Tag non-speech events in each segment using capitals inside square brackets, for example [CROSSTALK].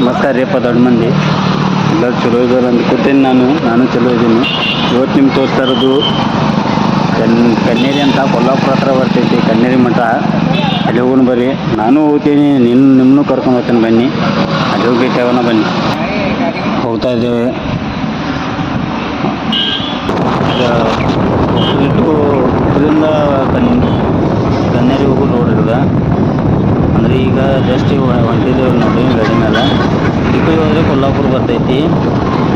ನಮಸ್ಕಾರ ರೀ ದೊಡ್ಡ ಮಂದಿ. ಎಲ್ಲರೂ ಚಲೋ ಇದ್ದಾರೆ ಅಂತ ಕೂತೀನಿ ನಾನು ನಾನು ಚಲೋ ಇದ್ದೀನಿ. ಇವತ್ತು ನಿಮ್ಗೆ ತೋರಿಸ್ತಾ ಇರೋದು ಕನ್ ಕಣ್ಣೇರಿ ಅಂತ ಕೊಲ್ಲಾಪುರ ಹತ್ರ ಬರ್ತೈತಿ ಕಣ್ಣೇರಿ ಮಠ. ಅಲ್ಲಿ ಹೋಗೋಣ ಬರ್ರಿ. ನಾನು ಹೋಗ್ತೀನಿ ನಿನ್ನ ನಿಮ್ಮನ್ನು ಕರ್ಕೊಂಡು ಹೋಗ್ತೀನಿ ಬನ್ನಿ. ಅಲ್ಲಿ ಹೋಗಿ ಭೇಟಿ ಬನ್ನಿ. ಹೋಗ್ತಾ ಇದ್ದೇವೆ. ಇಟ್ಟು ಇದರಿಂದ ಕಣ್ಣೇರಿ ಹೋಗೋ ರೋಡ್ ಅಂದ್ರೆ ಈಗ ಜಸ್ಟ್ ಹೊಂಟಿದ್ದೇವೆ ನೋಡಿ ಗಾಡಿ ಮೇಲೆ. ಈ ಕಡೆ ಹೋದರೆ ಕೊಲ್ಲಾಪುರ ಬರ್ತೈತಿ.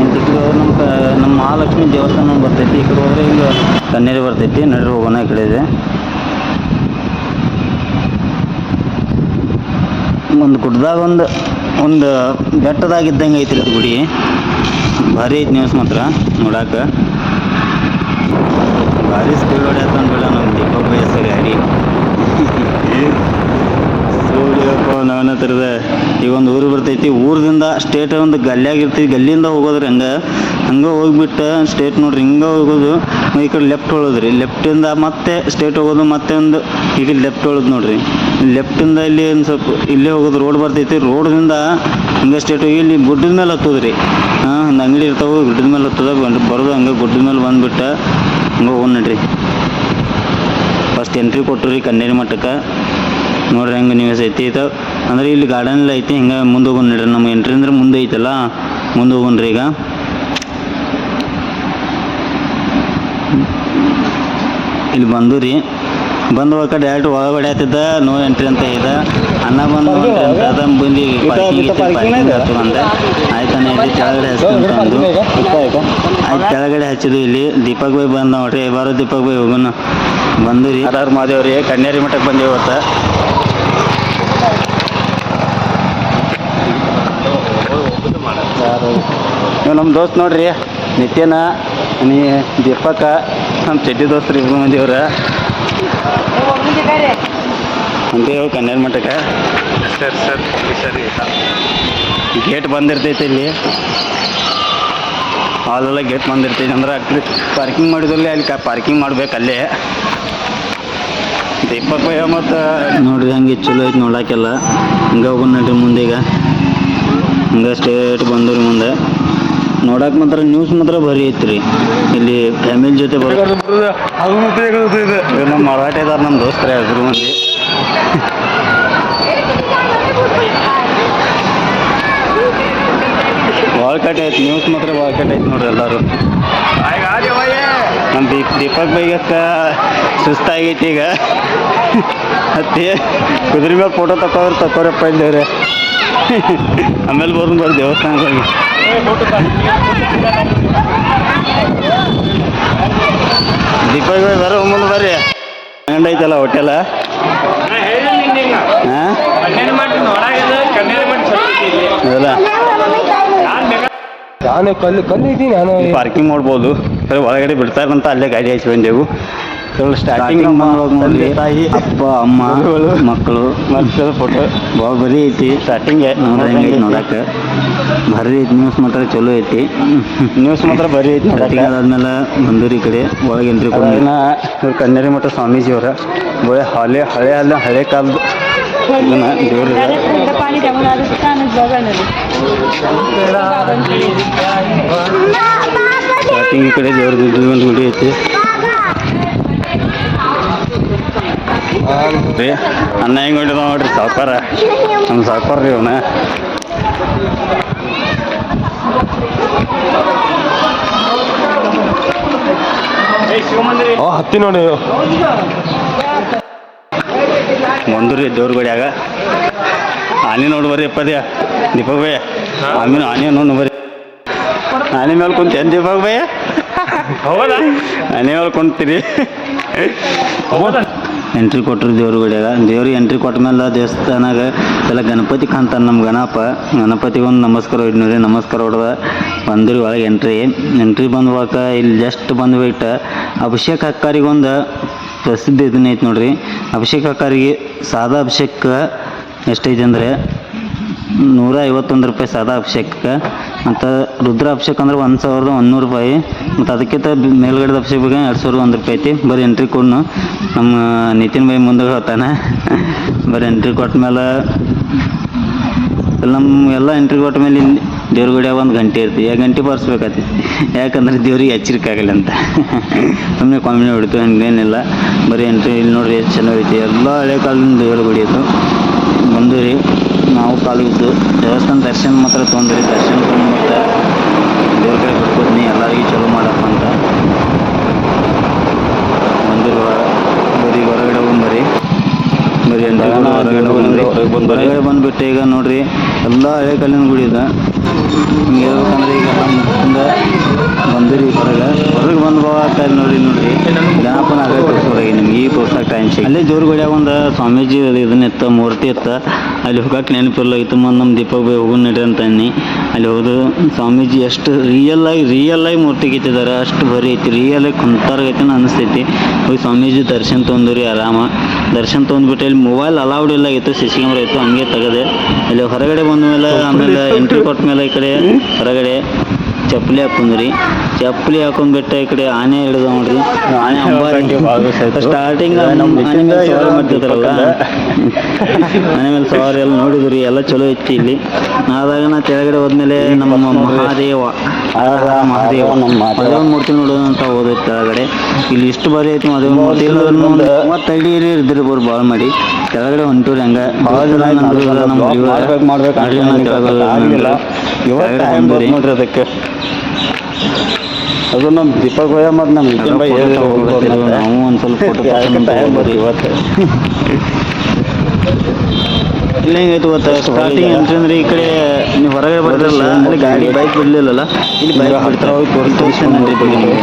ಇಂತ ಈ ಕಡೆ ಹೋದ್ರೆ ನಮ್ಮ ನಮ್ಮ ಮಹಾಲಕ್ಷ್ಮಿ ದೇವಸ್ಥಾನ ಬರ್ತೈತಿ. ಈ ಕಡೆ ಹೋದ್ರೆ ಈಗ ಕನ್ನೇರಿ ಬರ್ತೈತಿ, ನಡ್ರಿ ಹೋಗೋಣ ಈ ಕಡೆ ಇದೆ ಒಂದು ಗುಡ್ಡದಾಗ ಒಂದು ಒಂದು ಬೆಟ್ಟದಾಗಿದ್ದಂಗೆ ಐತಿ ಇದು ಗುಡಿ. ಭಾರಿ ಐತಿ ನ್ಯೂಸ್ ಮಾತ್ರ ನೋಡಾಕ. ಭಾರಿ ಸ್ಪೀಡ್ ಹೊಡೆಯತ್ತ ಅಂದ್ಬಿಡ ನಮ್ಮ ದೀಪಕ್ ಬಯಸ ಗಾಡಿ. [LAUGHS] ಸೂರ್ಯಪ್ಪ ನಾವೇನ ಹತ್ತಿರದ ಈಗ ಒಂದು ಊರು ಬರ್ತೈತಿ, ಊರದಿಂದ ಸ್ಟೇಟ್ ಒಂದು ಗಲ್ಲಿಯಾಗಿರ್ತೀವಿ ಗಲ್ಲಿಯಿಂದ ಹೋಗೋದ್ರಿ ಹಂಗೆ. ಹಂಗೆ ಹೋಗ್ಬಿಟ್ಟು ಸ್ಟೇಟ್ ನೋಡ್ರಿ, ಹಿಂಗೆ ಹೋಗೋದು, ಈ ಕಡೆ ಲೆಫ್ಟ್ ಹೊಳೋದ್ರಿ ಲೆಫ್ಟಿಂದ ಮತ್ತೆ ಸ್ಟೇಟ್ ಹೋಗೋದು, ಮತ್ತೆ ಒಂದು ಈಗ ಲೆಫ್ಟ್ ಹೊಳೋದು ನೋಡ್ರಿ. ಲೆಫ್ಟಿಂದ ಇಲ್ಲಿ ಒಂದು ಸ್ವಲ್ಪ ಇಲ್ಲೇ ಹೋಗೋದು ರೋಡ್ ಬರ್ತೈತಿ. ರೋಡ್ದಿಂದ ಹಿಂಗೆ ಸ್ಟೇಟ್ ಹೋಗಿ ಇಲ್ಲಿ ಗುಡ್ಡದ ಮೇಲೆ ಹತ್ತೋದ್ರಿ. ಹಾಂ, ಒಂದು ಅಂಗಡಿ ಇರ್ತಾವೆ, ಗುಡ್ಡದ ಮೇಲೆ ಹತ್ತದ ಬರೋದು, ಹಂಗೆ ಗುಡ್ಡದ ಮೇಲೆ ಬಂದುಬಿಟ್ಟು ಹಂಗೆ ಹೋಗೋಣ ನೋಡ್ರಿ. ಫಸ್ಟ್ ಎಂಟ್ರಿ ಕೊಟ್ಟರು ರೀ ಕನ್ನೇರಿ ಮಠಕ್ಕೆ. ನೋಡ್ರಿ ಹೆಂಗೆ ನೀವು ಐತಿ ಇದು. ಅಂದ್ರೆ ಇಲ್ಲಿ ಗಾರ್ಡನ್ ಎಲ್ಲ ಐತಿ ಹಿಂಗೆ ಮುಂದೆ ಹೋಗೋಣ ನೋಡ್ರಿ ನಮ್ಮ ಎಂಟ್ರಿ ಅಂದ್ರೆ ಮುಂದೆ ಐತಲ್ಲ ಮುಂದೆ ಹೋಗೋಣ್ರಿ ಈಗ. ಇಲ್ಲಿ ಬಂದು ರೀ. ಬಂದು ಹೋಗ ಡೈರೆಕ್ಟ್ ಒಳಗಡೆ ಆಯ್ತಿದ್ದ ನೋ ಎಂಟ್ರಿ ಅಂತ ಇದೆ. ಅನ್ನ ಬಂದು ಅದ ಬಂದು ಪಾರ್ಕಿಂಗ್ ಪಾರ್ಕಿಂಗ್ ಹತ್ತು ಅಂದೆ. ಆಯ್ತಾನೆ ಇಲ್ಲಿ ಕೆಳಗಡೆ ಹಚ್ಕೊಂಡು ಆಯ್ತು ಕೆಳಗಡೆ ಹಚ್ಚಿದ್ವಿ ಇಲ್ಲಿ. ದೀಪಕ್ ಬೈ ಬಂದ ನೋಡ್ರಿ ಬಾರೋ ದೀಪಕ್ ಬೈ ಹೋಗೋಣ ಬಂದು ರೀ. ಮಾದೇವ್ರಿ ಮಾದೇವ್ ರೀ ಕನ್ಯಾರಿ ಮಠಕ್ಕೆ ಬಂದೇವು ಇವತ್ತು. ನೀವು ನಮ್ಮ ದೋಸ್ತ್ ನೋಡ್ರಿ ನಿತ್ಯನ ನೀ ದೀಪಕ ನಮ್ಮ ಚಡ್ಡಿ ದೋಸ್ತರು ಇಬ್ರು ಮಂದಿವ್ರ ಅಂತೇವು ಕನ್ಯಾರಿ ಮಠಕ್ಕೆ. ಸರ್ ಸರಿ ಸರಿ ಗೇಟ್ ಬಂದಿರ್ತೈತಿ ಇಲ್ಲಿ. ಹಾಲೆಲ್ಲ ಗೇಟ್ ಬಂದಿರ್ತೈತಿ ಅಂದ್ರೆ ಪಾರ್ಕಿಂಗ್ ಮಾಡಿದ್ರಲ್ಲಿ ಅಲ್ಲಿ ಪಾರ್ಕಿಂಗ್ ಮಾಡ್ಬೇಕು ಅಲ್ಲೇ ಭಯ ಮತ್ತು ನೋಡ್ರಿ ಹಂಗೆ ಚಲೋ ಐತಿ ನೋಡಕ್ಕೆಲ್ಲ ಹಂಗೆ ಹೋಗೋಣ ನೋಡ್ರಿ ಮುಂದೆ ಈಗ. ಹಂಗೆ ಸ್ಟೇಟ್ ಬಂದ್ರಿ ಮುಂದೆ. ನೋಡಕ್ಕೆ ಮಾತ್ರ ನ್ಯೂಸ್ ಮಾತ್ರ ಬರೀ ಐತ್ರಿ. ಇಲ್ಲಿ ಫ್ಯಾಮಿಲಿ ಜೊತೆ ಬರೋ ಇವ್ರು ನಮ್ಮ ಮರಾಠ ಇದಾರ ನಮ್ಮ ದೋಸ್ತರೇ ಇಬ್ರು ಮಂದಿ. ಭಾಳ ಕಟ್ಟೆ ಐತಿ ನ್ಯೂಸ್ ಮಾತ್ರ ಭಾಳ ಕಟ್ಟೆ ಐತಿ ನೋಡ್ರಿ ಎಲ್ಲರೂ. ನಮ್ಮ ದೀಪ್ ದೀಪಕ್ ಬೈಗಕ್ಕ ಸುಸ್ತಾಗೈತಿ ಈಗ. ಮತ್ತೆ ಕುದುರೆ ಮೇಲೆ ಫೋಟೋ ತಕೋರು ತಕೋರಪ್ಪ ಇದ್ದೇವ್ರೆ ಆಮೇಲೆ ಬರ್ದು ಬರ್ದು ದೇವಸ್ಥಾನಕ್ಕೆ ಹೋಗಿ ದೀಪಕ್ ಬೈ ಬರೋ ಮುಂದೆ ಬರ್ರಿ. ಹಂಗೈತಲ್ಲ ಐತಲ್ಲ ಹೋಟೆಲ? ಹಾಂ? ಅದಲ್ಲ ನಾನು ಕಲ್ಲು ಕಲ್ಲು ಇದ್ದೀನಿ ನಾನು ಪಾರ್ಕಿಂಗ್ ಮಾಡ್ಬೋದು ಸರಿ ಒಳಗಡೆ ಬಿಡ್ತಾರಂತ ಅಲ್ಲೇ ಗಾಡಿ ಹಚ್ಚಿ ಬಂದೆವು ಸ್ಟಾರ್ಟಿಂಗ್ ತಂದೆ, ತಾಯಿ, ಅಪ್ಪ ಅಮ್ಮ ಮಕ್ಕಳು. ಮತ್ತೆ ಫೋಟೋ ಭಾಳ ಬರೀ ಐತಿ ಸ್ಟಾರ್ಟಿಂಗ್ ನೋಡ್ರಿ ಹೆಂಗೈತಿ ನೋಡಕ್ಕೆ? ಭಾರಿ ಐತಿ ನ್ಯೂಸ್ ಮಾತ್ರ ಚಲೋ ಐತಿ. ನ್ಯೂಸ್ ಮಾತ್ರ ಬರೀ ಐತಿ ಅದಾದ್ಮೇಲೆ ಬಂದೂರಿ ಕಡೆ ಒಳಗೆ ಎಂಟ್ರಿ ಕೊಡ ಇವ್ರು ಕನ್ಯಾರಿ ಮಠ ಸ್ವಾಮೀಜಿ ಅವರ ಬರೀ ಹಳೆ ಹಳೆ ಅಲ್ಲ ಹಳೆ ಕಾಲದ இல்லைண்ணா దేవుడు స్టార్టింగ్ ఇక్కడే దేవుడు దిద్దులు అనుకుంటే వచ్చి ರೀ ಅನ್ನ ಹೆಂಗೆ ಹೊಡಿದ ನೋಡ್ರಿ ಸಾವುಕಾರ ನಮ್ಮ ಸಾವುಕಾರ ರೀ ಅವನ ಓ ಹತ್ತಿ ನೋಡಿ ಒಂದು ರೀ ದೇವ್ರ ಗುಡಿಯಾಗ. ಆನೆ ನೋಡಿ ಬರ್ರಿ ಅಪ್ಪದ್ಯ ದೀಪಕ್ ಭಯ್ಯ. ಆಮೇಲೆ ಆನೆ ನೋಡಿ ಬರ್ರಿ. ಆನೆ ಮೇಲೆ ಕುಂತೇನು ದೀಪಕ್ ಭಯ್ಯ? ಹೌದಾ? ಆನೆ ಮೇಲೆ ಕುಂತೀರಿ. ಎಂಟ್ರಿ ಕೊಟ್ಟರು ದೇವ್ರ ಗುಡಿಯಾಗ. ದೇವ್ರಿಗೆ ಎಂಟ್ರಿ ಕೊಟ್ಟ ಮೇಲೆ ದೇವಸ್ಥಾನಾಗ ಎಲ್ಲ ಗಣಪತಿ ಕಾಣ್ತಾನೆ ನಮ್ಮ ಗಣಪ. ಗಣಪತಿಗೆ ಒಂದು ನಮಸ್ಕಾರ ಹೊಡಿದ್ರಿ ನಮಸ್ಕಾರ ಹೊಡೆದ ಬಂದ್ರಿ ಒಳಗೆ ಎಂಟ್ರಿ ಎಂಟ್ರಿ ಬಂದ್ವಾಗ ಇಲ್ಲಿ ಜಸ್ಟ್ ಬಂದ್ಬಿಟ್ಟು ಅಭಿಷೇಕ್ ಅಕ್ಕಾರಿಗೆ ಒಂದು ಪ್ರಸಿದ್ಧ ಇದನ್ನ ಐತೆ ನೋಡ್ರಿ. ಅಭಿಷೇಕ್ ಅಕ್ಕಾರಿಗೆ ಸಾದಾ ಅಭಿಷೇಕ ಎಷ್ಟೈತೆ ಅಂದರೆ ನೂರ ಐವತ್ತೊಂದು ರೂಪಾಯಿ ಸಾದಾ ಅಭಿಷೇಕಕ್ಕೆ. ಮತ್ತು ರುದ್ರ ಅಭಿಷೇಕ ಅಂದ್ರೆ ಒಂದು ಸಾವಿರದ ಒಂದುನೂರು ರೂಪಾಯಿ. ಮತ್ತು ಅದಕ್ಕಿಂತ ಮೇಲ್ಗಡೆ ಅಭಿಷೇಕ ಎರಡು ಸಾವಿರದ ಒಂದು ರೂಪಾಯಿ ಐತಿ. ಬರೀ ಎಂಟ್ರಿ ಕೊಡ್ನು ನಮ್ಮ ನಿತಿನ್ ಬಾಯಿ ಮುಂದೆ ಹೇಳ್ತಾನೆ. ಬರೀ ಎಂಟ್ರಿ ಕೊಟ್ಟ ಮೇಲೆ ನಮ್ಮ ಎಲ್ಲ ಎಂಟ್ರಿ ಕೊಟ್ಟ ಮೇಲೆ ಇಲ್ಲಿ ದೇವ್ರ ಗುಡಿಯಾಗ ಒಂದು ಗಂಟೆ ಇರ್ತೀವಿ ಆ ಗಂಟೆ ಬರ್ಸ್ಬೇಕಾಗ್ತಿ ಯಾಕಂದ್ರೆ ದೇವ್ರಿಗೆ ಎಚ್ಚರಿಕೆ ಆಗಲಿ ಅಂತ. ಸುಮ್ಮನೆ ಕಾಮಿಡಿ ಹೊಡಿತು, ಹಂಗೇನಿಲ್ಲ. ಬರೀ ಎಂಟ್ರಿ ಇಲ್ಲಿ ನೋಡ್ರಿ ಎಷ್ಟು ಚೆನ್ನಾಗೈತಿ ಎಲ್ಲ ಹಳೆ ಕಾಲದಿಂದ ದೇವ್ರ ಗುಡಿ ಇತ್ತು ಬಂದು ರೀ, ನಾವು ಕಾಲಿದ್ದು ದೇವಸ್ಥಾನ ದರ್ಶನ ಮಾತ್ರ ತೊಗೊಂಡ್ರಿ. ದರ್ಶನ ತೊಗೊಂಡು ಮತ್ತೆ ದೇವ್ರ ಕಡೆ ಬಿಟ್ಕೊತೀನಿ ಎಲ್ಲರಿಗೂ ಚಲೋ ಮಾಡಪ್ಪ ಅಂತ. ಬಂದ್ಬರಿ ಹೊರಗಡೆ ಬಂದ್ಬಿಟ್ಟು ಈಗ ನೋಡ್ರಿ ಎಲ್ಲ ಹಳೆ ಕಲ್ಲಿನ ಗುಡಿ ಇದೆ. ಹಿಂಗೆ ಹೇಳ್ಬೇಕಂದ್ರೆ ಈಗ ಮುಗಿಸ್ಕೊಂಡ ಬಂದಿರಿ ಹೊರಗೆ. ಹೊರಗೆ ನೋಡಿ ಭಾವ ಆಗ್ತಾ ಇದೆ ನೋಡ್ರಿ ನೋಡ್ರಿ ಜನಪನ ಆಗೇ ತೋರಿಸೋರಾಗಿ ನಿಮ್ಗೆ. ಈ ತೋರ್ಸಕ್ಕೆ ಟೈಮ್ ಸಿಗ ಅಲ್ಲೇ ಜೋರು ಗೋಡ್ಯಾಗ ಒಂದು ಸ್ವಾಮೀಜಿ ಇದನ್ನ ಇತ್ತ ಮೂರ್ತಿ ಇತ್ತ ಅಲ್ಲಿ ಹೋಗಕ್ಕೆ ನೆನಪಿಲ್ಲ ಇತ್ತು ಮಂದಿ ನಮ್ಮ ದೀಪಕ್ ಬೈ ಹೋಗೋಣ ನಡ್ರಿ ಅಂತ ಅನ್ನಿ. ಅಲ್ಲಿ ಹೋದು ಸ್ವಾಮೀಜಿ ಎಷ್ಟು ರಿಯಲ್ ಆಗಿ ರಿಯಲ್ ಆಗಿ ಮೂರ್ತಿ ಕಿತ್ತಿದ್ದಾರೆ ಅಷ್ಟು ಬರೀ ಐತಿ ರಿಯಲ್ ಆಗಿ ಕುಂತಾರ್ಗೈತಿ ಅನಿಸ್ತೈತಿ. ಹೋಗಿ ಸ್ವಾಮೀಜಿ ದರ್ಶನ ತೊಂದ್ರಿ ಆರಾಮ. ದರ್ಶನ ತೊಗೊಂಡ್ಬಿಟ್ಟು ಇಲ್ಲಿ ಮೊಬೈಲ್ ಅಲೌಡ್ ಇಲ್ಲ ಇತ್ತು ಸಿ ಸಿ ಕ್ಯಾಮ್ರಾ ಇತ್ತು ಹಂಗೆ ತೆಗೆದೆ. ಇಲ್ಲಿ ಹೊರಗಡೆ ಬಂದ ಮೇಲೆ ಆಮೇಲೆ ಎಂಟ್ರಿ ಕೊಟ್ಟ ಮೇಲೆ ಈ ಕಡೆ ಹೊರಗಡೆ. ಚಪ್ಪಲಿ ಹಾಕೊಂಡ್ರಿ. ಚಪ್ಪಲಿ ಹಾಕೊಂಡ್ಬಿಟ್ಟು ಈ ಕಡೆ ಆನೆ ಹಿಡಿದ ನೋಡ್ರಿ. ಆನೆ ಸ್ಟಾರ್ಟಿಂಗ್ ಆನೆ ಮೇಲೆ ಸವಾರಿ ಮಾಡ್ತಿದ್ರಲ್ಲ ಆನೆ ಮೇಲೆ ಸವಾರಿ ಎಲ್ಲ ನೋಡಿದ್ರಿ ಎಲ್ಲ ಚಲೋ ಇತ್ತು ಇಲ್ಲಿ. ಆದಾಗ ನಾ ಕೆಳಗಡೆ ಹೋದ್ಮೇಲೆ ನಮ್ಮ ಮಹಾದೇವ. ಮಹಾದೇವ. ಮದುವೆ ಮೂರ್ತಿ ನೋಡೋಣ ಅಂತ ಹೋದೈತೆ ಕೆಳಗಡೆ. ಇಲ್ಲಿ ಇಷ್ಟು ಬಾರಿ ಐತಿ ಮದುವೆ ಮೂರ್ತಿ ಮೂವತ್ತು ಅಡಿ ಇದ್ದಿರ್ಬೋದು ಭಾಳ ಮಾಡಿ. ಕೆಳಗಡೆ ಹೊಂಟೂರಿ ಹಂಗ ಭಾಳ ಜನ ನಮ್ಮ ಮಾಡ್ಬೇಕು, ಕೆಳಗಡೆ ಅದಕ್ಕೆ? ಅದು ನಮ್ಮ ದೀಪಕ್ ಭಯ ಮತ್ತು ನಮ್ಮ ನಿತಿನ್ ಭಯ. ನಾವು ಒಂದು ಸ್ವಲ್ಪ ಇವತ್ತು. ಇಲ್ಲ ಹೆಂಗೈತೆ ಗೊತ್ತಾ ಸ್ಟಾರ್ಟಿಂಗ್ ಎಂಟ್ರಿ ಈ ಕಡೆ ನೀವು ಹೊರಗಡೆ ಬರ್ತಿರಲ್ಲ ಅಂದ್ರೆ ಗಾಡಿ ಬೈಕ್ ಬಿಡ್ಲಿಲ್ಲಲ್ಲ? ಇಲ್ಲಿ ಬೈಕ್ ಬಿಡ್ತಾರೆ. ಹೋಗಿ ತೋರಿಸಿ ತೋರಿಸ್ತೀನಿ ಬಗ್ಗೆ ನಿಮಗೆ.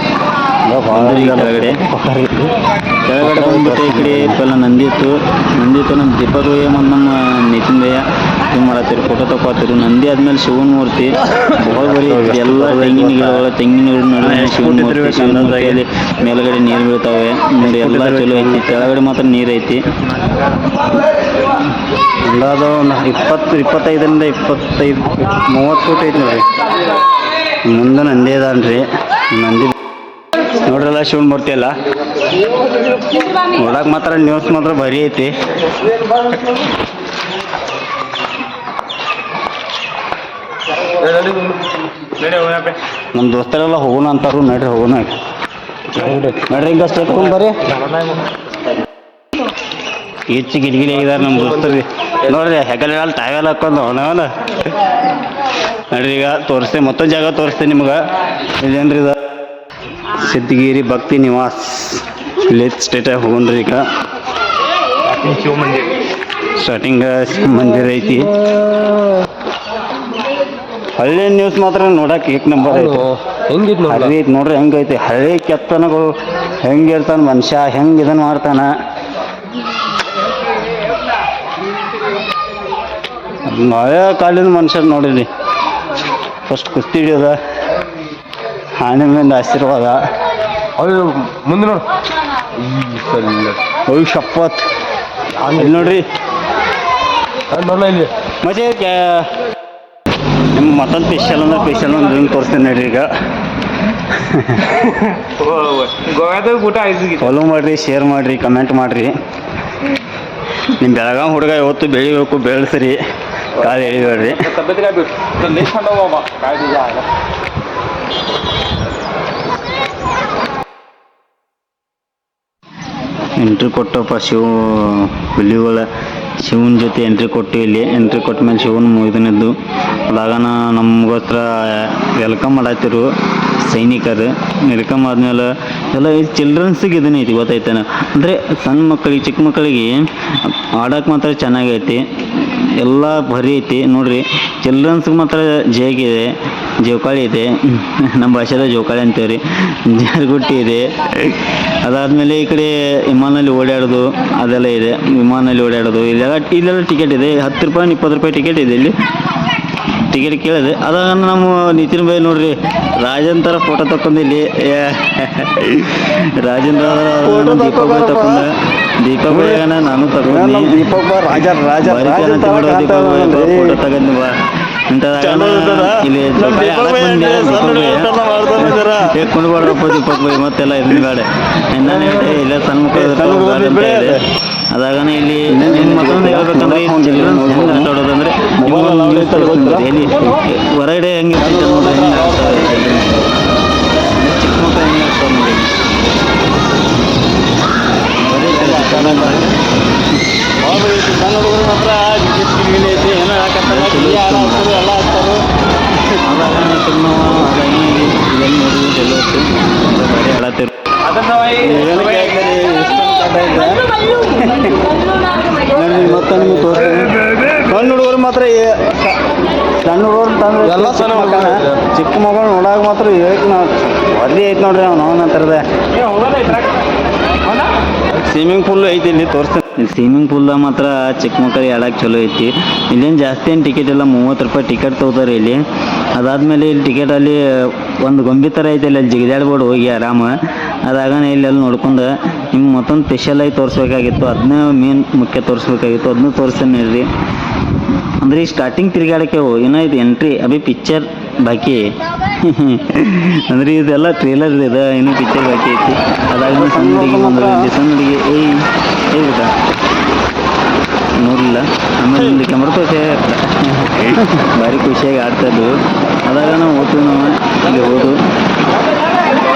ಬಂದ್ರಿ ಕೆಳಗಡೆ ಕೆಳಗಡೆ ಬಂದ್ಬಿಟ್ಟು ಈ ಕಡೆ ಪೆಲ್ಲ ನಂದಿ ಇತ್ತು ನಂದಿ ಇತ್ತು ನಮ್ಮ ದೀಪಕ್ ಭಯ್ಯ ಮತ್ತು ನಮ್ಮ ನಿತಿನ್ ಭಯ್ಯ ಇದು ಮಾಡತ್ತೀರಿ ಫೋಟೋ ತಗೋತೀರಿ ನಂದಿ ಆದ್ಮೇಲೆ ಶಿವನ ಮೂರ್ತಿ ಬಹಳ ಬರೀ. ಎಲ್ಲ ತೆಂಗಿನ ಗಿಡಗಳ ತೆಂಗಿನ ಗಿಡ ನಡುವೆ ಶಿವನ ಮೂರ್ತಿ ಶಿವನ್ ಮೂರ್ತಿಯಲ್ಲಿ ಮೇಲ್ಗಡೆ ನೀರು ಬೀಳ್ತಾವೆ. ನೋಡಿ ಎಲ್ಲ ಚಲೋ ಐತಿ. ಕೆಳಗಡೆ ಮಾತ್ರ ನೀರು ಐತಿ. ಅಂದಾಜು ಒಂದು ಇಪ್ಪತ್ತು ಇಪ್ಪತ್ತೈದರಿಂದ ಇಪ್ಪತ್ತೈದು ಮೂವತ್ತು ಫೂಟ್ ಐತಿ ನೋಡ್ರಿ ಮುಂದೆ ನಂದಿ ಅದಾನ್ರಿ. ನಂದಿ ನೋಡ್ರಲ್ಲ ಶಿವನ್ ಮೂರ್ತಿ ಅಲ್ಲ ನೋಡಕ್ ಮಾತ್ರ ನ್ಯೂಸ್ ಮಾತ್ರ ಬರೀ ಐತಿ. ನಮ್ಮ ದೋಸ್ತರೆಲ್ಲ ಹೋಗೋಣ ಅಂತಾರು, ನಡ್ರಿ ಹೋಗೋಣ ನಡ್ರಿ ಸ್ಟೇಟ್ ಹೋಗೋಣ ಬರ್ರಿ. ಹೆಚ್ಚು ಗಿಡಗಿಡಿ ಆಗಿದಾರೆ ನಮ್ಮ ದೋಸ್ತರು. ನೋಡ್ರಿ, ಹೆಗಲ ತಾವೆಲ್ಲ ಹಾಕೊಂಡು ಅವನವನ ನಡ್ರಿ ಈಗ ತೋರಿಸ್ತೇನೆ, ಮತ್ತೊಂದು ಜಾಗ ತೋರಿಸ್ತೇನೆ ನಿಮ್ಗೆ. ಇದೇನ್ರಿ ಇದು? ಸಿದ್ಧಗಿರಿ ಭಕ್ತಿ ನಿವಾಸ್. ಇಲ್ಲಿ ಸ್ಟೇಟಾಗ ಹೋಗೋಣ್ರಿ ಈಗ ಸ್ಟಾರ್ಟಿಂಗ್ ಶಿವ ಮಂದಿರ. ಐತಿ. ಹಳ್ಳಿ ನ್ಯೂಸ್ ಮಾತ್ರ ನೋಡಕ್ ಏಕ್ ನಂಬರ್ ಐತಿ. ಹೆಂಗಿದ್ ಹಳ್ಳಿ ಐತಿ ನೋಡ್ರಿ ಹೆಂಗೈತಿ ಹಳ್ಳಿ ಕೆತ್ತನಗಳು ಹೆಂಗಿರ್ತಾನ ಮನುಷ್ಯ ಹೆಂಗ್ ಇದನ್ ಮಾಡ್ತಾನ? ಮಳೆ ಕಾಲಿನ ಮನುಷ್ಯರು ನೋಡಿರಿ. ಫಸ್ಟ್ ಕುಸ್ತಿ ಹಿಡಿಯೋದ. ಆನೆ ಆಶೀರ್ವಾದ. ಅಯ್ಯೋ ಮುಂದೆ ನೋಡು. ಅಯ್ಯೋ ಶಪತ್ ಇಲ್ಲಿ ನೋಡ್ರಿ. ನೋಡಲ್ಲ ಇಲ್ಲಿ? ಮತ್ತೆ ನಿಮ್ಮ ಮತ್ತೊಂದು ಸ್ಪೆಷಲ್ ಅಂದ್ರೆ ಸ್ಪೆಷಲ್ ಒಂದು ತೋರಿಸ್ತೇನೆ ನೋಡ್ರಿ ಈಗ. ಗೋವಾದಾಗ ಊಟ ಆಯ್ತು ಫಾಲೋ ಮಾಡಿರಿ ಶೇರ್ ಮಾಡಿರಿ ಕಮೆಂಟ್ ಮಾಡಿರಿ. ನಿಮ್ಮ ಬೆಳಗಾವಿ ಹುಡುಗ ಇವತ್ತು ಬೆಳಿಬೇಕು ಬೆಳೆಸ್ರಿ. ಕಾಲು ಎಳಿಬೇಡ್ರಿ. ಎಂಟ್ರಿ ಕೊಟ್ಟಪ್ಪ ಶಿವ, ಹುಲಿಗಳ ಶಿವನ ಜೊತೆ ಎಂಟ್ರಿ ಕೊಟ್ಟು ಇಲ್ಲಿ ಎಂಟ್ರಿ ಕೊಟ್ಟ ಮೇಲೆ ಶಿವನ ಮುಗಿದನಿದ್ದು ಅದಾಗ ನಮಗೋಸ್ಕರ ವೆಲ್ಕಮ್ ಮಾಡತ್ತಿರು ಸೈನಿಕರು ವೆಲ್ಕಮ್ ಆದ್ಮೇಲೆ ಎಲ್ಲ ಚಿಲ್ಡ್ರನ್ಸಿಗೆ ಇದನ್ನ ಐತಿ ಗೊತ್ತಾಯ್ತಾನ ಅಂದರೆ ಸಣ್ಣ ಮಕ್ಕಳಿಗೆ, ಚಿಕ್ಕ ಮಕ್ಕಳಿಗೆ ಆಡಕ್ಕೆ ಮಾತ್ರ ಚೆನ್ನಾಗೈತಿ, ಎಲ್ಲ ಭರಿ ಐತಿ. ನೋಡ್ರಿ ಚಿಲ್ಡ್ರನ್ಸ್ಗೆ ಮಾತ್ರ ಜೇಗಿದೆ ಜೋಕಾಳಿ ಇದೆ, ನಮ್ಮ ಭಾಷೆದ ಜೋಕಾಳಿ ಅಂತೀವ್ರಿ. ಜಾರ್ಗುಟ್ಟಿ ಇದೆ. ಅದಾದ್ಮೇಲೆ ಈ ಕಡೆ ವಿಮಾನಲ್ಲಿ ಓಡಾಡೋದು, ಅದೆಲ್ಲ ಇದೆ. ವಿಮಾನಲ್ಲಿ ಓಡಾಡೋದು ಇಲ್ಲೆಲ್ಲ ಇಲ್ಲೆಲ್ಲ ಟಿಕೆಟ್ ಇದೆ. ಹತ್ತು ರೂಪಾಯಿ, ಇಪ್ಪತ್ತು ರೂಪಾಯಿ ಟಿಕೆಟ್ ಇದೆ ಇಲ್ಲಿ. ಟಿಕೆಟ್ ಕೇಳಿದೆ. ಅದಾಗ ನಮ್ಮ ನಿತಿನ್ ಬೈ ನೋಡ್ರಿ ರಾಜನ್ ಥರ ಫೋಟೋ ತಕೊಂಡ್ ಇಲ್ಲಿ ರಾಜೇಂದ್ರ ದೀಪಕ್ ಭಾಯ್ ತಕೊಂಡ ದೀಪಕ್ ನಾನು ತಕೊಂಡಿ ದೀಪಕ್ ಬಾ ರಾಜ ರಾಜ ದೀಪಕ್ ಫೋಟೋ ತಗೊಂಡ್ ಇಲ್ಲಿ ಕುಣ್ಬಾರ್ದಪ್ಪ ದೀಪಕ್ ಮತ್ತೆಲ್ಲ ಇದನ್ನ ಬೇಡ ನಾನು ಹೇಳ್ದೆ ಇಲ್ಲ ಸಣ್ಣ ಮಕ್ಕಳು ಅದಾಗನ ಇಲ್ಲಿ ಮತ್ತೊಂದು ಹೇಳ್ಬೇಕಂದ್ರೆ ಹೆಂಗೆ ಆಟ ಆಡೋದಂದ್ರೆ ಹೊರಗಡೆ ಹೆಂಗೆ. ಚಿಕ್ಕ ಮಕ್ಕಳು ಹೆಂಗೆ ಆಡ್ತಾರೆ ನೋಡಿ ಬರೀ ಚಿಕ್ಕ ಮಕ್ಕಳು. ಸಣ್ಣ ಹುಡುಗರು ಮಾತ್ರ ಐತಿ ಏನೋ ಹಾಕತ್ತಾರ ಎಲ್ಲ ಹಾಕ್ತಾರೆ ಅದಾಗನ ಚಿನ್ನವ ಅದಾಗಿ ಇದೆಲ್ಲ ನೋಡಿ ಎಲ್ಲ ಹೊತ್ತು ಆಡತ್ತಿರು ನೋಡಿ ಮತ್ತೆ ನಿಮ್ಗೆ ತೋರಿಸ್ತೀನಿ ಸಣ್ಣ ಹುಡುಗರು ಮಾತ್ರ ಸಣ್ಣ ಹುಡುಗರು ತಂದ್ರೆ ಎಲ್ಲ ಚಿಕ್ಕ ಸಣ್ಣ ಮಕ್ಕಳ ಹುಡುಗ್ರು. ಚಿಕ್ಕ ಮಗಳು ನೋಡಾಗ ಮಾತ್ರ ಏಕ್ ನಾವು ವರ್ದಿ ಐತೆ ನೋಡ್ರಿ ಅವ್ನು ಅವನ ಥರದ ಸ್ವಿಮ್ಮಿಂಗ್ ಪೂಲ್ ಐತಿ ಇಲ್ಲಿ ತೋರಿಸ್ತೀನಿ ಸ್ವಿಮ್ಮಿಂಗ್ ಪೂಲ್ದಾಗ ಮಾತ್ರ ಚಿಕ್ಕ ಮಕ್ಕಳಿಗೆ ಆಡಕ್ಕೆ ಚಲೋ ಐತಿ ಇಲ್ಲೇನು ಜಾಸ್ತಿ ಏನು ಟಿಕೆಟ್ ಇಲ್ಲ ಮೂವತ್ತು ರೂಪಾಯಿ ಟಿಕೆಟ್ ತೊಗೋತಾರೆ ಇಲ್ಲಿ ಅದಾದ್ಮೇಲೆ ಇಲ್ಲಿ ಟಿಕೆಟಲ್ಲಿ ಒಂದು ಗೊಂಬಿ ಥರ ಐತಿ ಅಲ್ಲಿ ಅಲ್ಲಿ ಜಿಗಿದಾಡ್ಬೋದು ಹೋಗಿ ಆರಾಮ ಅದಾಗನ ಇಲ್ಲೆಲ್ಲ ನೋಡ್ಕೊಂಡು ನಿಮ್ಗೆ ಮತ್ತೊಂದು ಸ್ಪೆಷಲ್ ಆಗಿ ತೋರಿಸ್ಬೇಕಾಗಿತ್ತು. ಅದನ್ನೇ ಮೇನ್ ಮುಖ್ಯ ತೋರಿಸ್ಬೇಕಾಗಿತ್ತು. ಅದನ್ನೂ ತೋರಿಸ್ತೇನೆ ರೀ ಅಂದ್ರೆ ಈ ಸ್ಟಾರ್ಟಿಂಗ್ ತಿರುಗಾಡಕ್ಕೆ ಏನೋ ಇದು ಎಂಟ್ರಿ ಅಭಿ ಪಿಕ್ಚರ್ ಬಾಕಿ. [LAUGHS] ಅಂದ್ರೆ ಇದೆಲ್ಲ ಟ್ರೇಲರ್ ಇದೆ ಏನು ಪಿಕ್ಚರ್ ಬಾಕಿ ಐತಿ. ಅದಾಗ ಸಣ್ಣ ಹುಡುಗಿ ಬಂದ್ರೆ ಇಲ್ಲಿ ಏಯ್ ಏಯ್ ನೋಡಿಲ್ಲ ಆಮೇಲೆ ಇಲ್ಲಿ ಕ್ಯಾಮ್ರಾ [LAUGHS] ಭಾರಿ ಖುಷಿಯಾಗಿ ಆಡ್ತಾ ಇದ್ವು. ಅದಾಗ ನಾವು ಓದ್ತೀವಿ ನಾವು. ಇಲ್ಲಿ ಹೋದು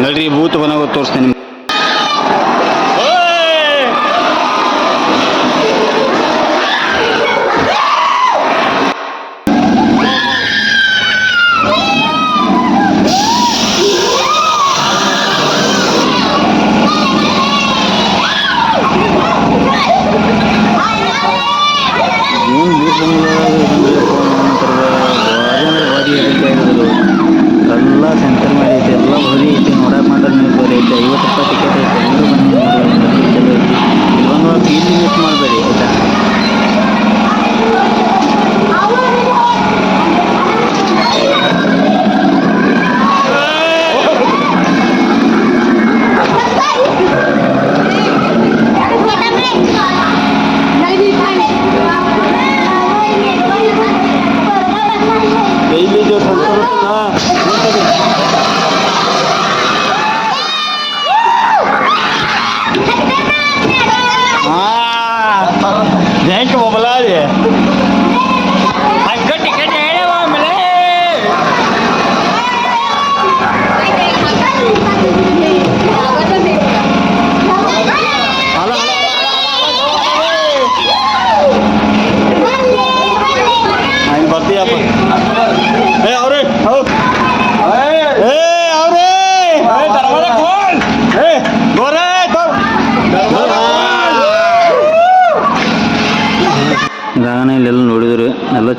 ನೋಡ್ರಿ ಭೂತ್ ಬನಾಗ ತೋರಿಸ್ತೀನಿ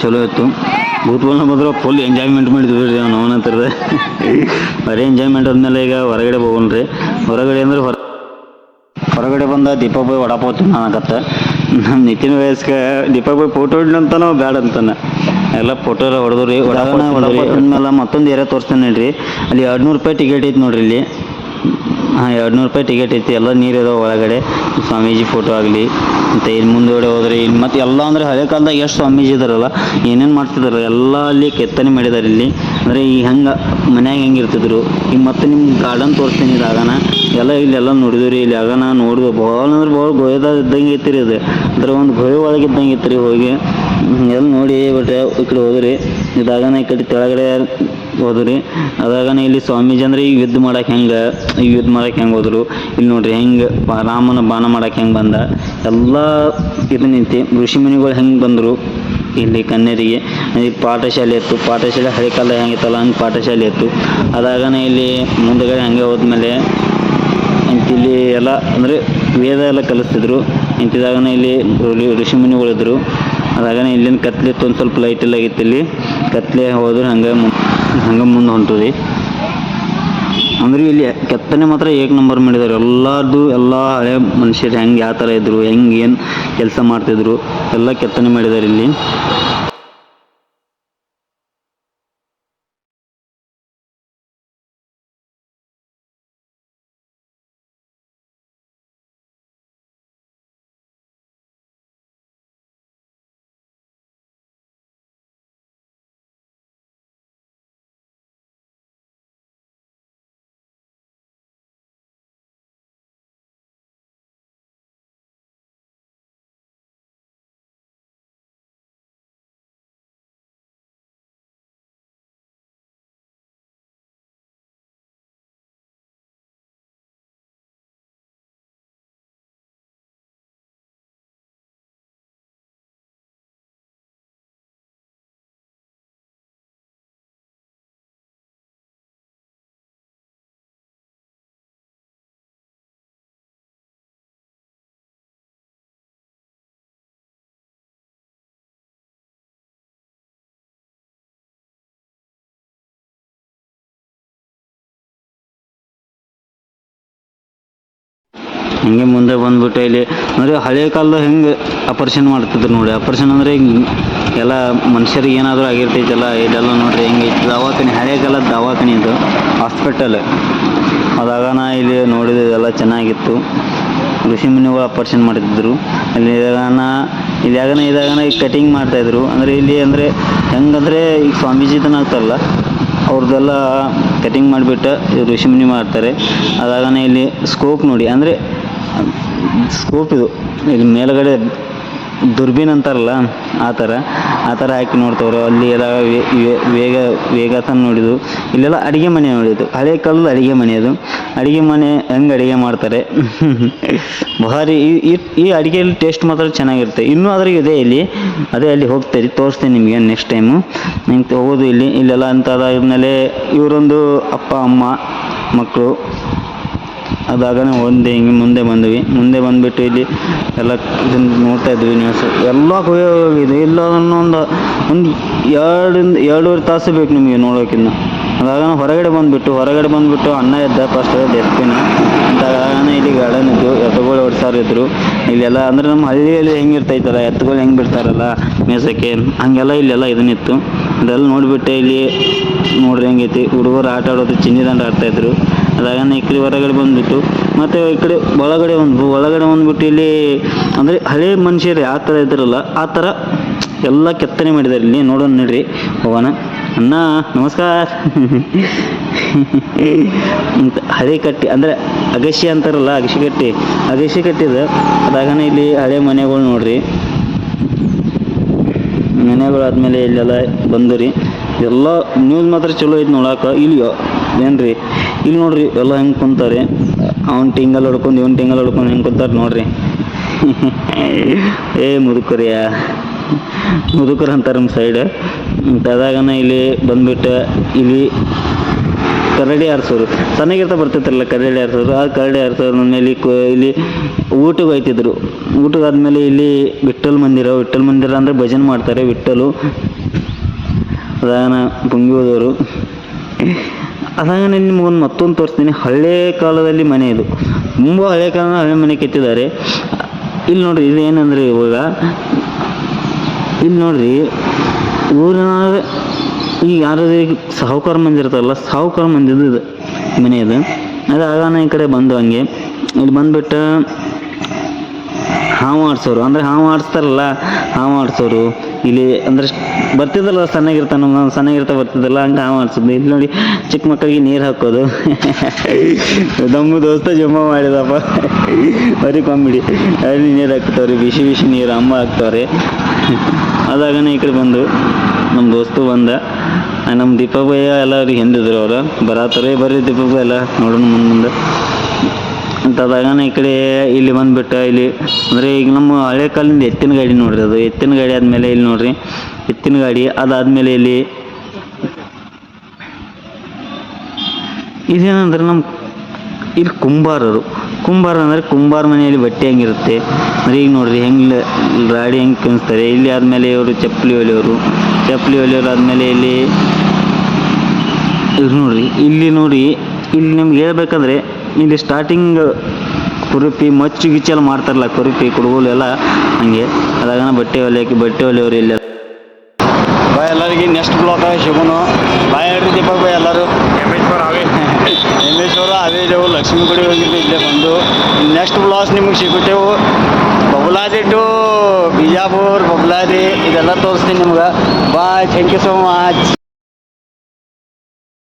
ಚಲೋ ಇತ್ತು. ಭೂತ್ಬಲ್ನ ಬಂದ್ರೆ ಫುಲ್ ಎಂಜಾಯ್ಮೆಂಟ್ ಮಾಡಿದ್ವಿ ರೀ ನಾವು ಅವನ ಹತ್ರದ ಬರೀ ಎಂಜಾಯ್ಮೆಂಟ್ ಆದ್ಮೇಲೆ ಈಗ ಹೊರಗಡೆ ಹೋಗೋಣ್ರಿ ಹೊರಗಡೆ ಅಂದ್ರೆ ಹೊರ ಹೊರಗಡೆ ಬಂದ ದೀಪಾಬಾಯಿ ವಡಾಪಾವ್ ತಿನ್ನಕತ್ತ ನಮ್ಮ ನಿತಿನ್ ವಯಸ್ಕ ದೀಪಾಬಾಯಿ ಫೋಟೋ ಇಡ್ಲಂತಾನ ಬ್ಯಾಡ ಅಂತಾನ. ಎಲ್ಲ ಫೋಟೋ ಎಲ್ಲ ಹೊಡೆದ್ರಿ ರೀ ವಡಾಪಾವ್ ತಿಂದ್ಮೇಲೆ ಮತ್ತೊಂದು ಏರಿಯಾ ತೋರಿಸ್ತಾನೆ ನೋಡ್ರಿ ಅಲ್ಲಿ ಎರಡು ನೂರು ರೂಪಾಯಿ ಟಿಕೆಟ್ ಐತಿ ನೋಡ್ರಿ ಇಲ್ಲಿ. ಎರಡು ನೂರು ರೂಪಾಯಿ ಟಿಕೆಟ್ ಐತಿ, ಎಲ್ಲ ನೀರು ಇದಾವೆ ಒಳಗಡೆ. ಸ್ವಾಮೀಜಿ ಫೋಟೋ ಆಗಲಿ, ಮತ್ತು ಇಲ್ಲಿ ಮುಂದುಗಡೆ ಹೋದ್ರೆ ಇಲ್ಲಿ ಮತ್ತು ಎಲ್ಲ ಅಂದರೆ ಹಳೆ ಕಾಲದಾಗ ಎಷ್ಟು ಸ್ವಾಮೀಜಿ ಇದಾರಲ್ಲ ಏನೇನು ಮಾಡ್ತಿದ್ರು ಎಲ್ಲ ಅಲ್ಲಿ ಕೆತ್ತನೆ ಮಾಡಿದ್ದಾರೆ ಇಲ್ಲಿ. ಅಂದರೆ ಈ ಹೆಂಗೆ, ಮನ್ಯಾಗ ಹೆಂಗೆ ಇರ್ತಿದ್ರು ಈಗ ಮತ್ತೆ ನಿಮ್ಮ ಗಾರ್ಡನ್ ತೋರಿಸ್ತೀನಿ ಇದು ಆಗನ. ಎಲ್ಲ ಇಲ್ಲೆಲ್ಲ ನೋಡಿದ್ವಿ ರೀ ಇಲ್ಲಿ ಆಗನ ನೋಡಿದ್ವಿ. ಭಾಳ ಅಂದ್ರೆ ಭಾಳ ಗೋಯದಾಗ ಇದ್ದಂಗೆ ಐತಿ ರೀ ಅದು ಅಂದ್ರೆ ಒಂದು ಗೋಯ ಒಳಗೆ ಇದ್ದಂಗೆ ಐತಿ ರೀ ಹೋಗಿ ಎಲ್ಲ ನೋಡಿ ಬಟ್ ಈ ಕಡೆ ಹೋದ್ರಿ. ಇದಾಗನ ಈ ಕಡೆ ಕೆಳಗಡೆ ಹೋದ್ರಿ. ಅದಾಗನ ಇಲ್ಲಿ ಸ್ವಾಮೀಜಿ ಅಂದ್ರೆ ಈಗ ಯುದ್ಧ ಮಾಡಕ್ಕೆ ಹೆಂಗೆ, ಈಗ ಯುದ್ಧ ಮಾಡಕ್ಕೆ ಹೆಂಗೆ ಹೋದ್ರು? ಇಲ್ಲಿ ನೋಡ್ರಿ ಹೆಂಗೆ ರಾಮನ ಬಾಣ ಮಾಡಕ್ಕೆ ಹೆಂಗೆ ಬಂದ? ಎಲ್ಲ ಇದು ನಿಂತಿ ಋಷಿ ಮುನಿಗಳು ಹೆಂಗೆ ಬಂದರು? ಇಲ್ಲಿ ಕನ್ಯರಿಗೆ. ಪಾಠಶಾಲೆ ಇತ್ತು. ಪಾಠಶಾಲೆ ಹಳೆ ಕಾಲ ಹೆಂಗಿತ್ತಲ್ಲ? ಹಂಗೆ ಪಾಠಶಾಲೆ ಇತ್ತು. ಅದಾಗನ ಇಲ್ಲಿ ಮುಂದಗಡೆ ಹಂಗೆ ಹೋದ್ಮೇಲೆ ಇಲ್ಲಿ ಎಲ್ಲ ಅಂದರೆ ವೇದ ಎಲ್ಲ ಕಲಿಸ್ತಿದ್ರು. ಇಂತಿದಾಗನ ಇಲ್ಲಿ ಋಷಿಮುನಿಗಳು ಋಷಿಮುನಿಗಳಿದ್ರು ಅದಾಗನ ಇಲ್ಲಿನ ಕತ್ಲಿತ್ತು ಒಂದು ಸ್ವಲ್ಪ ಲೈಟ್ ಎಲ್ಲ ಆಗಿತ್ತು ಇಲ್ಲಿ. ಕತ್ಲೆ ಹೋದ್ರೆ ಹಂಗೆ ಹಂಗೆ ಮುಂದೆ ಹೊಂಟದೆ. ಅಂದ್ರೆ ಇಲ್ಲಿ ಕೆತ್ತನೆ ಮಾತ್ರ ಏಕ್ ನಂಬರ್ ಮಾಡಿದ್ದಾರೆ ಎಲ್ಲಾರ್ದು ಎಲ್ಲ ಹಳೆ ಮನುಷ್ಯರು ಹೆಂಗೆ ಯಾವ ಥರ ಇದ್ರು, ಹೆಂಗೆ ಏನು ಕೆಲಸ ಮಾಡ್ತಿದ್ರು, ಎಲ್ಲ ಕೆತ್ತನೆ ಮಾಡಿದ್ದಾರೆ ಇಲ್ಲಿ. ಹಿಂಗೆ ಮುಂದೆ ಬಂದ್ಬಿಟ್ಟು ಇಲ್ಲಿ, ಅಂದರೆ ಹಳೆ ಕಾಲದ ಹೆಂಗೆ ಆಪರೇಷನ್ ಮಾಡ್ತಿದ್ರು ನೋಡಿ. ಆಪರೇಷನ್ ಅಂದರೆ ಎಲ್ಲ ಮನುಷ್ಯರಿಗೆ ಏನಾದರೂ ಆಗಿರ್ತೈತಲ್ಲ, ಇದೆಲ್ಲ ನೋಡ್ರಿ ಹೆಂಗೆ ದವಾಖಾನೆ, ಹಳೆ ಕಾಲದ ದವಾಖಾನೆ ಇದು ಹಾಸ್ಪಿಟಲ್ ಅದಾಗ ನಾ ಇಲ್ಲಿ ನೋಡಿದ ಎಲ್ಲ ಚೆನ್ನಾಗಿತ್ತು. ಋಷಿ ಮುನಿಗಳು ಆಪರೇಷನ್ ಮಾಡ್ತಿದ್ರು. ಅಲ್ಲಿ ಇದಾಗನ ಇಲ್ಲಿ ಯಾಗನ ಇದಾಗನ ಈಗ ಕಟಿಂಗ್ ಮಾಡ್ತಾಯಿದ್ರು ಅಂದರೆ ಇಲ್ಲಿ ಅಂದರೆ ಹೆಂಗಂದರೆ ಈಗ ಸ್ವಾಮೀಜಿತನ ಆಗ್ತಾರಲ್ಲ ಅವ್ರದ್ದೆಲ್ಲ ಕಟಿಂಗ್ ಮಾಡಿಬಿಟ್ಟು ಋಷಿ ಮುನಿ ಮಾಡ್ತಾರೆ. ಅದಾಗನೇ ಇಲ್ಲಿ ಸ್ಕೋಪ್ ನೋಡಿ, ಅಂದರೆ ಸ್ಕೋಪ್ ಇದು. ಇಲ್ಲಿ ಮೇಲುಗಡೆ ದುರ್ಬೀನ್ ಅಂತಾರಲ್ಲ, ಆ ಥರ ಆ ಥರ ಹಾಕಿ ನೋಡ್ತವ್ರು. ಅಲ್ಲಿ ಎಲ್ಲ ವೇಗ, ವೇಗತನ ನೋಡಿದ್ದು. ಇಲ್ಲೆಲ್ಲ ಅಡುಗೆ ಮನೆ ನೋಡಿದ್ದು. ಹಳೆ ಕಾಲದ ಅಡುಗೆ ಮನೆ ಅದು. ಅಡುಗೆ ಮನೆ ಹೆಂಗೆ ಅಡುಗೆ ಮಾಡ್ತಾರೆ? ಭಾರಿ. ಈ- ಈ ಅಡುಗೆಯಲ್ಲಿ ಟೇಸ್ಟ್ ಮಾತ್ರ ಚೆನ್ನಾಗಿರುತ್ತೆ. ಇನ್ನೂ ಅದ್ರಾಗ ಇದೆ ಇಲ್ಲಿ. ಅದೇ ಅಲ್ಲಿ ಹೋಗ್ತೀರಿ ತೋರಿಸ್ತೀನಿ ನಿಮಗೆ ನೆಕ್ಸ್ಟ್ ಟೈಮು ನಿಮ್ಗೆ ಹೋಗೋದು ಇಲ್ಲಿ. ಇಲ್ಲೆಲ್ಲ ಅಂತ ಅದಾದ್ಮೇಲೆ ಇವರೊಂದು ಅಪ್ಪ, ಅಮ್ಮ ಮಕ್ಕಳು ಅದಾಗನೇ ಒಂದು ಹಿಂಗೆ ಮುಂದೆ ಬಂದ್ವಿ. ಮುಂದೆ ಬಂದುಬಿಟ್ಟು ಇಲ್ಲಿ ಎಲ್ಲ ಇದನ್ನು ನೋಡ್ತಾ ಇದ್ವಿ ನ್ಯೂಸ್ ಎಲ್ಲ ಹೋಗಿದೆ. ಇಲ್ಲ ಒಂದು ಒಂದು ಎರಡರಿಂದ ಎರಡೂವರೆ ತಾಸು ಬೇಕು ನಿಮಗೆ ನೋಡೋಕ್ಕಿನ್ನ ಅದಾಗ ಹೊರಗಡೆ ಬಂದುಬಿಟ್ಟು ಹೊರಗಡೆ ಬಂದುಬಿಟ್ಟು ಅಣ್ಣ ಎದ್ದ ಫಸ್ಟ್ ಎತ್ತಿನ. ಅದಾಗನೇ ಇಲ್ಲಿ ಗಾರ್ಡನ್ ಇದ್ದು, ಎತ್ತುಗಳು ಓಡಿಸೋರು ಇದ್ದರು ಇಲ್ಲೆಲ್ಲ ಅಂದ್ರೆ ನಮ್ಮ ಹಳ್ಳಿಯಲ್ಲಿ ಹೆಂಗೆ ಇರ್ತೈತಲ್ಲ, ಎತ್ತುಗಳು ಹೆಂಗೆ ಬಿಡ್ತಾರಲ್ಲ ಮೇಸಕ್ಕೆ? ಹಂಗೆಲ್ಲ ಇಲ್ಲೆಲ್ಲ ಇದನ್ನಿತ್ತು ಅದೆಲ್ಲ ನೋಡಿಬಿಟ್ಟೆ ಇಲ್ಲಿ ನೋಡ್ರಿ ಹೆಂಗೈತಿ. ಹುಡುಗರು ಆಟ ಆಡೋದು ಚಿನ್ನಿದಂಡ ಆಡ್ತಾಯಿದ್ರು ಅದಾಗ ಈ ಕಡೆ ಹೊರಗಡೆ ಬಂದ್ಬಿಟ್ಟು, ಮತ್ತೆ ಈ ಕಡೆ ಒಳಗಡೆ ಒಂದು ಒಳಗಡೆ ಬಂದ್ಬಿಟ್ಟು ಇಲ್ಲಿ ಅಂದರೆ ಹಳೆ ಮನುಷ್ಯರೇ ಆ ಥರ ಇದ್ರಲ್ಲ ಆ ಥರ ಎಲ್ಲ ಕೆತ್ತನೆ ಮಾಡಿದ್ದಾರೆ. ಇಲ್ಲಿ ನೋಡೋಣ ನಡ್ರಿ, ಹೋಗೋಣ. ಅಣ್ಣ, ನಮಸ್ಕಾರ. ಅಂತ ಹಳೆ ಕಟ್ಟಿ, ಅಂದರೆ ಅಗಸಿ ಅಂತಾರಲ್ಲ ಅಗಸಿ ಕಟ್ಟಿ. ಅಗಸಿ ಕಟ್ಟಿದ, ಅದಾಗನೇ ಇಲ್ಲಿ ಹಳೆ ಮನೆಗಳು ನೋಡ್ರಿ. ಮನೆಗಳು ಆದಮೇಲೆ ಇಲ್ಲೆಲ್ಲ ಬಂದು ರೀ ಎಲ್ಲ ನ್ಯೂಸ್ ಮಾತ್ರ ಚಲೋ ಐತೆ ನೋಡಾಕ ಇಲ್ಲಿ ಏನ್ರಿ? ಇಲ್ಲಿ ನೋಡ್ರಿ, ಎಲ್ಲ ಹೆಂಗೆ ಕುಂತಾರೆ ಅವನ್ ಟಿಂಗಲ್ ಹೊಡ್ಕೊಂಡು ಇವ್ನ ಟಿಂಗಲ್ ಹೊಡ್ಕೊಂಡು ಹೆಂಗೆ ಕುಂತಾರೆ ನೋಡ್ರಿ. ಏ ಮುದುಕರಿಯ ಮುದುಕರು ಅಂತಾರೆ ನಮ್ಮ ಸೈಡ್ ತದಾಗನ ಇಲ್ಲಿ ಬಂದ್ಬಿಟ್ಟು ಇಲ್ಲಿ ಕರಡಿ ಆರಿಸೋರು. ಚೆನ್ನಾಗಿರ್ತಾ ಬರ್ತಿತ್ತಲ್ಲ ಕರಡಿ ಆರಿಸೋರು. ಆ ಕರಡಿ ಆರಿಸೋರು ನನ್ನ ಇಲ್ಲಿ ಇಲ್ಲಿ ಊಟಕ್ಕೆ ಹೋಯ್ತಿದ್ರು. ಊಟಕ್ಕೆ ಆದಮೇಲೆ ಇಲ್ಲಿ ವಿಠಲ್ ಮಂದಿರ ವಿಠಲ್ ಮಂದಿರ ಅಂದರೆ ಭಜನೆ ಮಾಡ್ತಾರೆ ವಿಠಲು ಅದಾಗನ ಪುಂಗಿ ಹೋದವರು ಅದಾಗ ನಿಮಗೊಂದು ಮತ್ತೊಂದು ತೋರಿಸ್ತೀನಿ. ಹಳೆ ಕಾಲದಲ್ಲಿ ಮನೆ ಇದು. ತುಂಬ ಹಳೆ ಕಾಲದ ಹಳೆ ಮನೆ ಕೆತ್ತಿದ್ದಾರೆ. ಇಲ್ಲಿ ನೋಡ್ರಿ, ಇದು ಏನಂದ್ರೆ ಇವಾಗ ಇಲ್ಲಿ ನೋಡ್ರಿ, ಊರಿನ ಈಗ ಯಾರಾದ್ರೂ ಸಾಹುಕಾರ ಮಂದಿ ಇರ್ತಾರಲ್ಲ, ಸಾಹುಕಾರ ಮಂದಿದು ಇದು ಮನೆ ಇದು. ಅದು ಆಗಾನ ಈ ಕಡೆ ಬಂದು ಹಂಗೆ. ಇಲ್ಲಿ ಬಂದ್ಬಿಟ್ಟು ಹಾವು ಆಡ್ಸೋರು. ಅಂದರೆ ಹಾವು ಆಡಿಸ್ತಾರಲ್ಲ, ಹಾವು ಆಡ್ಸೋರು. ಇಲ್ಲಿ ಅಂದ್ರೆ ಬರ್ತಿದ್ದಲ್ಲ ಸಣ್ಣಗಿರ್ತಾನ ಸಣ್ಣಗಿರ್ತಾ ಬರ್ತಿದ್ದಲ್ಲ ಹಂಗೆ ಹಾವು ಆಡ್ಸೋದು ಇಲ್ಲಿ ನೋಡಿ ಚಿಕ್ಕ ಮಕ್ಕಳಿಗೆ ನೀರು ಹಾಕೋದು. ನಮ್ಮ ದೋಸ್ತ ಜಮಾ ಮಾಡಿದಪ್ಪ. ಬರೀ ಕಾಮಿಡಿ ಅಲ್ಲಿ ನೀರು ಹಾಕ್ತವ್ರಿ ಬಿಸಿ ಬಿಸಿ ನೀರು ಅಮ್ಮ ಹಾಕ್ತವ್ರಿ. ಅದಾಗನೇ ಈ ಕಡೆ ಬಂದು ನಮ್ಮ ದೋಸ್ತು ಬಂದ. ಆ, ನಮ್ಮ ದೀಪಕ್ ಭಯ್ಯ ಎಲ್ಲ ಅವ್ರಿಗೆ ಹಿಂದಿದ್ರು ಅವರು. ಬರತ್ತಾರೆ ಬರ್ರಿ ದೀಪಾಬಯ್ಯ ಎಲ್ಲ ನೋಡೋಣ ಮುಂದೆ ಮುಂದೆ. ಅದಾಗನ ಈ ಕಡೆ ಇಲ್ಲಿ ಬಂದುಬಿಟ್ಟು ಇಲ್ಲಿ, ಅಂದರೆ ಈಗ ನಮ್ಮ ಹಳೆ ಕಾಲದಿಂದ ಎತ್ತಿನ ಗಾಡಿ ನೋಡ್ರಿ ಅದು. ಎತ್ತಿನ ಗಾಡಿ ಆದಮೇಲೆ ಇಲ್ಲಿ ನೋಡ್ರಿ. ಎತ್ತಿನ ಗಾಡಿ ಅದಾದಮೇಲೆ ಇಲ್ಲಿ ಇದೇನಂದ್ರೆ ನಮ್ಮ ಇಲ್ಲಿ ಕುಂಬಾರರು ಕುಂಬಾರ ಅಂದರೆ ಕುಂಬಾರ ಮನೆಯಲ್ಲಿ ಬಟ್ಟೆ ಹೆಂಗಿರುತ್ತೆ. ಅಂದರೆ ಈಗ ನೋಡ್ರಿ ಹೆಂಗೆ ಗಾಡಿ ಹೆಂಗೆ ಕುಣಿಸ್ತಾರೆ. ಇಲ್ಲಿ ಆದಮೇಲೆ ಇವರು ಚಪ್ಪಲಿ ಹೊಲಿಯೋರು. ಚಪ್ಪಲಿ ಹೊಲಿಯೋರು ಆದಮೇಲೆ ಇಲ್ಲಿ ಇದು ನೋಡ್ರಿ, ಇಲ್ಲಿ ನೋಡಿ, ಇಲ್ಲಿ ನಿಮ್ಗೆ ಹೇಳ್ಬೇಕಂದ್ರೆ ಇಲ್ಲಿ ಸ್ಟಾರ್ಟಿಂಗ್ ಕುರುಪಿ ಮಚ್ಚು ಗಿಚ್ಚೆಲ್ಲ ಮಾಡ್ತಾರಲ್ಲ ಕುರುಪಿ ಕುಡುಗೋಲು ಎಲ್ಲ ಹಂಗೆ. ಅದಾಗ ಬಟ್ಟೆ ಹೊಲಿಯೋಕೆ ಬಟ್ಟೆ ಹೊಲಿಯೋರು ಇಲ್ಲ ಬಾಯ್ ಎಲ್ಲರಿಗೆ ನೆಕ್ಸ್ಟ್ ಬ್ಲಾಕ್ ಸಿಗೋನು ಬಾಯ್ ಹೇಳ್ರಿ ದೀಪಕ್ ಬಾಯ್ ಎಲ್ಲರೂ? ಅದೇ ಇದೇವು [LAUGHS] ಲಕ್ಷ್ಮೀ ಗುಡಿ ಹೋಗಿದ್ದು ಇಲ್ಲೇ ಬಂದು. ನೆಕ್ಸ್ಟ್ ಬ್ಲಾಸ್ ನಿಮಗೆ ಸಿಗುತ್ತೇವು. ಬಬುಲಾದಿ ಟು ಬಿಜಾಪುರ್ ಬಬುಲಾದಿ ಇದೆಲ್ಲ ತೋರಿಸ್ತೀನಿ ನಿಮ್ಗೆ. Bye thank you so much